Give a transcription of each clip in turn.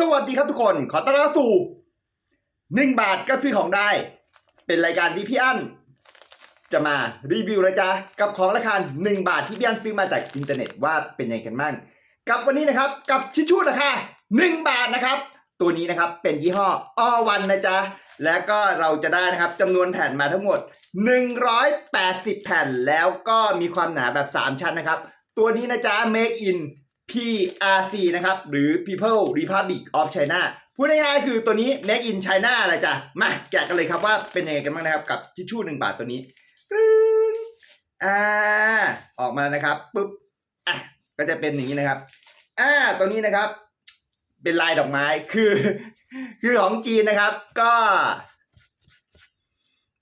สวัสดีครับทุกคน ขอต้อนรับสู่หนึ่งบาทก็ซื้อของได้ เป็นรายการที่พี่อั้นจะมารีวิวนะจ๊ะกับของราคาหนึ่งบาทที่พี่อั้นซื้อมาจากอินเทอร์เน็ตว่าเป็นยังไงกันบ้างกับวันนี้นะครับ กับชิชชู่ราคาหนึ่งบาทนะครับ ตัวนี้นะครับเป็นยี่ห้ออวันนะจ๊ะแล้วก็เราจะได้นะครับจำนวนแผ่นมาทั้งหมด 180 แผ่นแล้วก็มีความหนาแบบ 3 ชั้นนะครับ ตัวนี้นะจ๊ะ Make in PRC นะครับ หรือ People Republic of China พูดง่ายๆคือตัวนี้ Make in China อะไรจ้ะ มาแกะกันเลยครับว่าเป็นยังไงกันบ้างนะครับ กับทิชชู่หนึ่งบาทตัวนี้ปรึ้งอ่าออกมานะครับปุ๊บอะก็จะเป็นอย่างนี้นะครับอ่าตัวนี้นะครับ เป็นลายดอกไม้คือ คือของจีนนะครับ ก็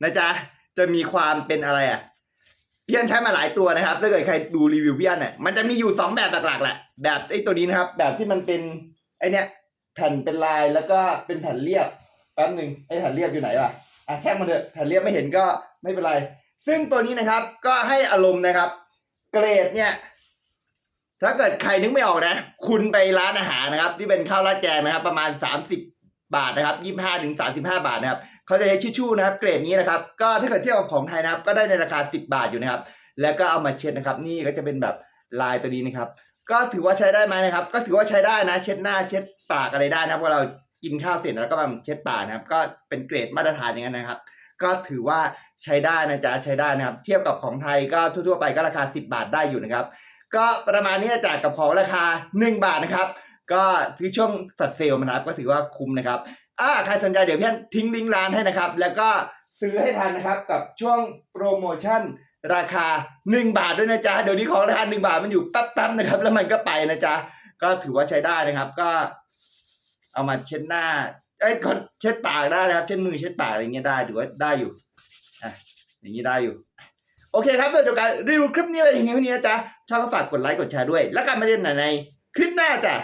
นะจ๊ะจะมีความเป็นอะไรอะ พี่อันใช้มาหลายตัวนะครับ ถ้าเกิดใครดูรีวิวพี่อันเนี่ยมันจะมีอยู่สองแบบหลักๆแหละ แบบไอ้ตัวนี้นะครับ แบบที่มันเป็นไอ้เนี่ยแผ่นเป็นลายแล้วก็เป็นแผ่นเรียบแป๊บหนึ่งไอ้แผ่นเรียบอยู่ไหนวะอะแช่งมันเถอะแผ่นเรียบไม่เห็นก็ไม่เป็นไร ซึ่งตัวนี้นะครับ ก็ให้อารมณ์นะครับ เกรดเนี่ย ถ้าเกิดใครนึกไม่ออกนะ คุณไปร้านอาหารนะครับ ที่เป็นข้าวราดแกงนะครับ ประมาณ 30 บาทนะครับ 25ถึง35 บาทนะครับ เขาจะใช้ชิชชู่นะครับ เกรดนี้นะครับ ก็ถ้าเกิดเทียบกับของไทยนะครับ ก็ได้ในราคา 10 บาทอยู่นะครับ แล้วก็เอามาเช็ดนะครับ นี่ก็จะเป็นแบบลายตัวนี้นะครับ ก็ถือว่าใช้ได้ไหมนะครับ ก็ถือว่าใช้ได้นะ เช็ดหน้าเช็ดปากอะไรได้นะครับเพราะเรากินข้าวเสร็จแล้วก็มาเช็ดปากนะครับ ก็เป็นเกรดมาตรฐานอย่างนั้นนะครับ ก็ถือว่าใช้ได้นะจ๊ะใช้ได้นะครับ เทียบกับของไทยก็ทั่วๆไปก็ราคา 10 บาทได้อยู่นะครับ ก็ประมาณนี้จากกับของราคา 1 บาทนะครับ ก็ที่ช่วงสัดเซลล์นะครับก็ถือว่าคุ้มนะครับ อ่าใครสนใจเดี๋ยวพี่อันทิ้งลิงก์ร้านให้นะครับ แล้วก็ซื้อให้ทันนะครับกับช่วงโปรโมชั่นราคา 1 บาทด้วยนะจ๊ะเดี๋ยวนี้ของราคา 1 บาทมันอยู่แป๊บๆนะครับ แล้วมันก็ไปนะจ๊ะก็ถือว่าใช้ได้นะครับ ก็ เอามาเช็ดหน้าเอ้ยก็เช็ดปากได้นะครับ เช็ดมือเช็ดปากอะไรเงี้ยได้ถือว่าได้อยู่อะอย่างนี้ได้อยู่โอเคครับเดี๋ยวจบการรีวิวคลิปนี้ไว้อย่างนี้วันนี้นะจ๊ะชอบก็ฝากกดไลค์กดแชร์ด้วย แล้วกันมาเจอกันในคลิปหน้าจ้ะ